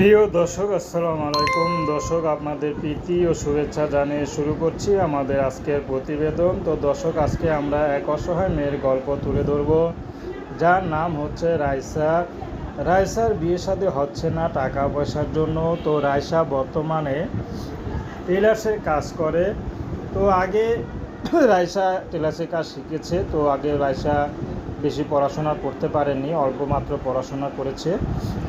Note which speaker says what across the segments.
Speaker 1: প্রিয় দর্শক, আসসালামু আলাইকুম। দর্শক, আপনাদের প্রীতি ও শুভেচ্ছা জানিয়ে শুরু করছি আমাদের আজকের প্রতিবেদন। তো দর্শক, আজকে আমরা এক অসহায় মেয়ের গল্প তুলে ধরব। যার নাম হচ্ছে রাইসা। রাইসার বিয়ে শাদী হচ্ছে না টাকা পয়সার জন্য। তো রাইসা বর্তমানে টেলার্সের কাজ করে। তো আগে রাইসা টেলার্সের কাজ শিখেছে। তো আগে রাইসা বেশি পড়াশোনা করতে পারেনি অল্প মাত্র পড়াশোনা করেছে।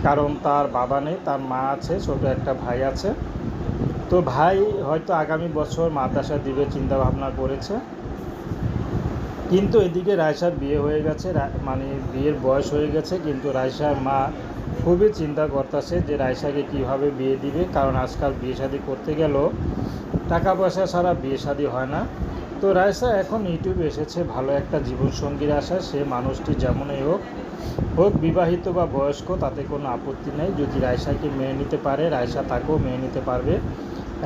Speaker 1: কারণ তার বাবা নেই, তার মা আছে, ছোট একটা ভাই আছে। তো ভাই হয়তো আগামী বছর মাদ্রাসা দিবে চিন্তা ভাবনা করেছে। কিন্তু এদিকে রায়সার বিয়ে হয়ে গেছে মানে বিয়ের বয়স হয়ে গেছে, কিন্তু রায়সার মা খুবই চিন্তা করতেছে যে রায়সাকে কীভাবে বিয়ে দিবে, কারণ আজকাল বিয়ে শাদি করতে গেলেও টাকা পয়সা ছাড়া বিয়ে শাদি হয় না। তো রায়সা, এখন ইউটিউবে এসেছে ভালো একটা জীবনসঙ্গীর আশায় সে মানুষটি যেমনই হোক হোক বিবাহিত বা বয়স্ক, তাতে কোনো আপত্তি নেই। যদি রায়সাকে মেনে নিতে পারে, রায়সা তাকেও মেনে নিতে পারবে।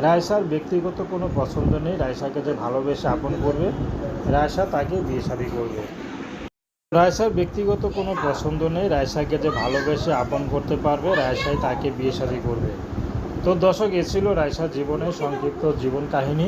Speaker 1: রায়সার ব্যক্তিগত কোনো পছন্দ নেই। রায়সাকে যে ভালোবেসে আপন করবে, রায়সা তাকে বিয়ে শাদি করবে। রায়সার ব্যক্তিগত কোনো পছন্দ নেই। রায়সাকে যে ভালোবেসে আপন করতে পারবে, রায়সাই তাকে বিয়ে শাদি করবে। তো দর্শক, এ ছিল রায়সার জীবনের সংক্ষিপ্ত জীবন কাহিনী।